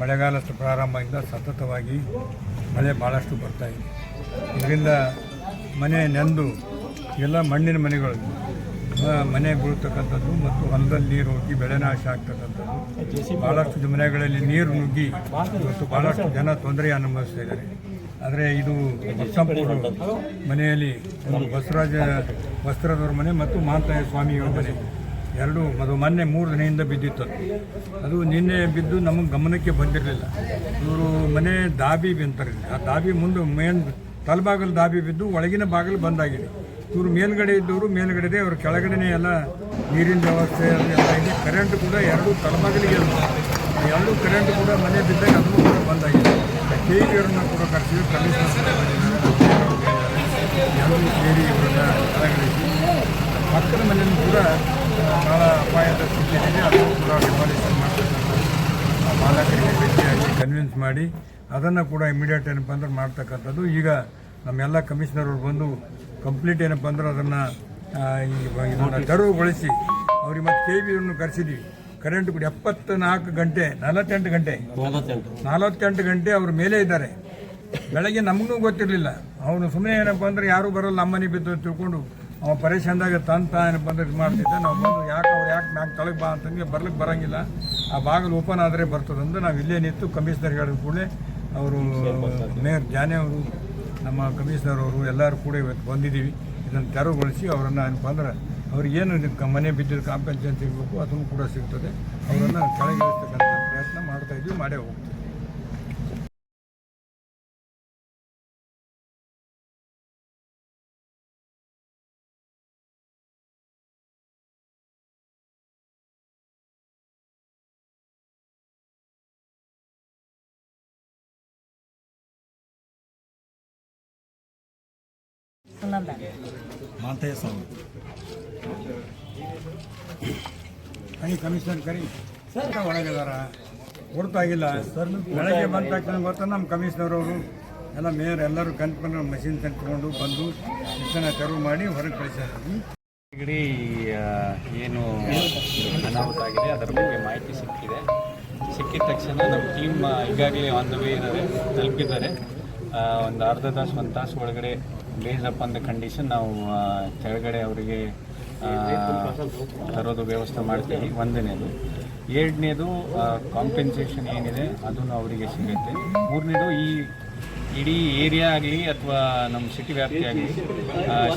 ಮಳೆಗಾಲ ಪ್ರಾರಂಭದಿಂದ ಸತತವಾಗಿ ಮಳೆ ಭಾಳಷ್ಟು ಬರ್ತಾ ಇದೆ. ಇದರಿಂದ ಮನೆ ನೆಂದು ಎಲ್ಲ ಮಣ್ಣಿನ ಮನೆಗಳು ಮನೆ ಬೀಳ್ತಕ್ಕಂಥದ್ದು ಮತ್ತು ಹೊಲದಲ್ಲಿ ನೀರು ಹೋಗಿ ಬೆಳೆ ನಾಶ ಆಗ್ತಕ್ಕಂಥದ್ದು. ಭಾಳಷ್ಟು ಮನೆಗಳಲ್ಲಿ ನೀರು ನುಗ್ಗಿ ಮತ್ತು ಭಾಳಷ್ಟು ಜನ ತೊಂದರೆ ಅನುಭವಿಸ್ತಾ ಇದ್ದಾರೆ. ಆದರೆ ಇದು ಸಂಪೂರ್ಣ ಮನೆಯಲ್ಲಿ ಬಸವರಾಜ ವಸ್ತ್ರದವ್ರ ಮನೆ ಮತ್ತು ಮಾಂತಾಯ ಸ್ವಾಮಿಯವರ ಮನೆ. ಎರಡು, ಅದು ಮೊನ್ನೆ ಮೂರು ದಿನದಿಂದ ಬಿದ್ದಿತ್ತು. ಅದು. ನಿನ್ನೆ ಬಿದ್ದು ನಮಗೆ ಗಮನಕ್ಕೆ ಬಂದಿರಲಿಲ್ಲ. ಇವರು ಮನೆ ದಾಬಿ ಅಂತಾರೆ. ಆ ದಾಬಿ ಮುಂದೆ ಮೇನ್ ತಲೆಬಾಗಲು ದಾಬಿ ಬಿದ್ದು ಒಳಗಿನ ಬಾಗಿಲು ಬಂದಾಗಿದೆ. ಇವರು ಮೇಲ್ಗಡೆ ಇದ್ದವರು ಮೇಲ್ಗಡೆ ಅವ್ರ ಕೆಳಗಡೆನೇ ಎಲ್ಲ ನೀರಿನ ವ್ಯವಸ್ಥೆ ಎಲ್ಲ ಇದೆ. ಕರೆಂಟ್ ಕೂಡ ಎರಡು ತಲಬಾಗಿಲಿಗೆ ಎರಡು ಕರೆಂಟ್ ಕೂಡ ಮನೆ ಬಿದ್ದಾಗ ಅದು ಕೂಡ ಬಂದಾಗಿದೆ. ಕೆ ಇ ಕೂಡ ಕರೆಸಿದ್ರು. ಕಮಿಷನರ್ ಎರಡು ಕೇರಿ ಇವರನ್ನ ಕೆಳಗಡೆ ಪಕ್ಕದ ಮನೆಯನ್ನು ಕೂಡ ಭಾಳ ಅಪಾಯದ ಸ್ಥಿತಿಯಲ್ಲಿ ಕೂಡ ಡಿಮಾಲಿಷನ್ ಮಾಡ್ತಕ್ಕಂಥ ಮಾಲಕರಿಗೆ ಭೇಟಿಯಾಗಿ ಕನ್ವಿನ್ಸ್ ಮಾಡಿ ಅದನ್ನು ಕೂಡ ಇಮಿಡಿಯೇಟ್ ಏನಪ್ಪ ಅಂದ್ರೆ ಮಾಡ್ತಕ್ಕಂಥದ್ದು. ಈಗ ನಮ್ಮೆಲ್ಲ ಕಮಿಷನರ್ ಅವ್ರು ಬಂದು ಕಂಪ್ಲೀಟ್ ಏನಪ್ಪ ಅಂದ್ರೆ ಅದನ್ನು ಇದನ್ನು ತೆರವುಗೊಳಿಸಿ ಅವ್ರಿಗೆ ಮತ್ತೆ ಕೆ ವಿಯನ್ನು ಕರೆಸಿದ್ವಿ. ಕರೆಂಟ್ ಕೂಡ ಎಪ್ಪತ್ತ ನಾಲ್ಕು ಗಂಟೆ ನಲವತ್ತೆಂಟು ಗಂಟೆ. ನಲವತ್ತೆಂಟು. ಗಂಟೆ ಅವ್ರ ಮೇಲೆ ಇದ್ದಾರೆ. ಬೆಳಗ್ಗೆ ನಮಗೂ ಗೊತ್ತಿರಲಿಲ್ಲ. ಅವನು ಸುಮ್ಮನೆ ಏನಪ್ಪ ಅಂದ್ರೆ ಯಾರೂ ಬರಲ್ಲ ನಮ್ಮನೆ ಬಿದ್ದು ತಿಳ್ಕೊಂಡು ಅವ ಪರೇಶಾನ್ದಾಗ ತಂತ ತಾನು ಅಂದ್ರೆ ಇದು ಮಾಡ್ತಿದ್ದೆ. ನಾವು ಬಂದು ಯಾಕೆ ಅವ್ರು ಯಾಕೆ ಮ್ಯಾಗ ತಳಗೆ ಬಾ ಅಂತಂದ್ರೆ ಬರ್ಲಿಕ್ಕೆ ಬರಂಗಿಲ್ಲ. ಆ ಬಾಗಿಲು ಓಪನ್ ಆದರೆ ಬರ್ತದಂದು ನಾವು ಇಲ್ಲೇ ನಿಂತು ಕಮಿಷನರ್ ಹೇಳಿದ ಕೂಡಲೇ ಅವರು, ಮೇಯರ್ ಜಾನೆ ಅವರು, ನಮ್ಮ ಕಮಿಷನರ್ ಅವರು ಎಲ್ಲರೂ ಕೂಡ ಇವತ್ತು ಬಂದಿದ್ದೀವಿ. ಇದನ್ನು ತೆರವುಗೊಳಿಸಿ ಅವರನ್ನು ಏನಪ್ಪ ಅಂದ್ರೆ ಅವ್ರಿಗೇನು ಮನೆ ಬಿದ್ದಿದ್ದು ಕಾಂಪೆನ್ಸೇಷನ್ ಸಿಗಬೇಕು, ಅದನ್ನು ಕೂಡ ಸಿಗ್ತದೆ. ಅವರನ್ನು ಕೆಳಗಿಳಿಸ್ತಕ್ಕಂಥ ಪ್ರಯತ್ನ ಮಾಡ್ತಾಯಿದ್ವಿ ಮಾಡೇ ಹೋಗ್ತೀವಿ. ಸುನಂದ ಮಾಂತಯ್ಯ ಸ್ವಾಮಿ ಕರಿ ಕಮಿಷನರ್ ಕರಿ ಸರ್ ಒಳಗಿದಾರ. ಹೊರತಾಗಿಲ್ಲ. ಸರ್ ಬೆಳಗ್ಗೆ ಬಂದ ತಕ್ಷಣ ಗೊತ್ತಾ ನಮ್ಮ ಕಮಿಷನರ್ ಅವರು? ಎಲ್ಲ ಮೇಯರ್ ಎಲ್ಲರೂ ಕಂತ್ಕೊಂಡು ಮಷಿನ್ ತಂದ್ಕೊಂಡು ಬಂದು ಇಷ್ಟನ ತೆರವು ಮಾಡಿ ಹೊರಗೆ ಕಳಿಸ್ಯಾರ. ಇಡೀ ಏನು ಅನಾಹುತ ಆಗಿದೆ ಅದರ ಬಗ್ಗೆ ಮಾಹಿತಿ ಸಿಕ್ಕಿದೆ. ಸಿಕ್ಕಿದ ತಕ್ಷಣ ನಮ್ಮ ಟೀಮ್ ಈಗಾಗಲೇ ಆನ್ ದ ವೇ ಇದ್ದಾರೆ ತಲುಪಿದ್ದಾರೆ. ಒಂದು ಅರ್ಧ ತಾಸು ಒಂದು ತಾಸು ಒಳಗಡೆ based upon the condition ನಾವು ಕೆಳಗಡೆ ಅವರಿಗೆ ತರೋದು ವ್ಯವಸ್ಥೆ ಮಾಡ್ತೀವಿ ಒಂದನೇದು. ಎರಡನೇದು ಕಾಂಪೆನ್ಸೇಷನ್ ಏನಿದೆ ಅದನ್ನು ಅವರಿಗೆ ಸಿಗುತ್ತೆ. ಮೂರನೇದು ಈ ಇಡೀ ಏರಿಯಾ ಆಗಲಿ ಅಥವಾ ನಮ್ಮ ಸಿಟಿ ವ್ಯಾಪ್ತಿ ಆಗಲಿ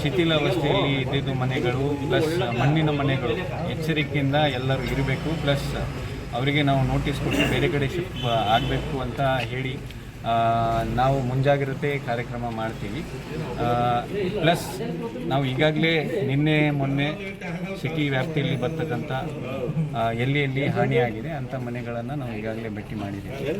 ಶಿಥಿಲ ಅವಸ್ಥೆಯಲ್ಲಿ ಇದ್ದಿದ್ದು ಮನೆಗಳು ಪ್ಲಸ್ ಮಣ್ಣಿನ ಮನೆಗಳು, ಎಚ್ಚರಿಕೆಯಿಂದ ಎಲ್ಲರೂ ಇರಬೇಕು. ಪ್ಲಸ್ ಅವರಿಗೆ ನಾವು ನೋಟಿಸ್ ಕೊಟ್ಟು ಬೇರೆ ಕಡೆ ಶಿಫ್ಟ್ ಆಗಬೇಕು ಅಂತ ಹೇಳಿ ನಾವು ಮುಂಜಾಗ್ರತೆ ಕಾರ್ಯಕ್ರಮ ಮಾಡ್ತೀವಿ. ಪ್ಲಸ್ ನಾವು ಈಗಾಗಲೇ ನಿನ್ನೆ, ಮೊನ್ನೆ ಸಿಟಿ ವ್ಯಾಪ್ತಿಯಲ್ಲಿ ಬರ್ತಕ್ಕಂಥ ಎಲ್ಲಿ ಎಲ್ಲಿ ಹಾನಿಯಾಗಿದೆ ಅಂಥ ಮನೆಗಳನ್ನು ನಾವು ಈಗಾಗಲೇ ಭೇಟಿ ಮಾಡಿದ್ದೀವಿ.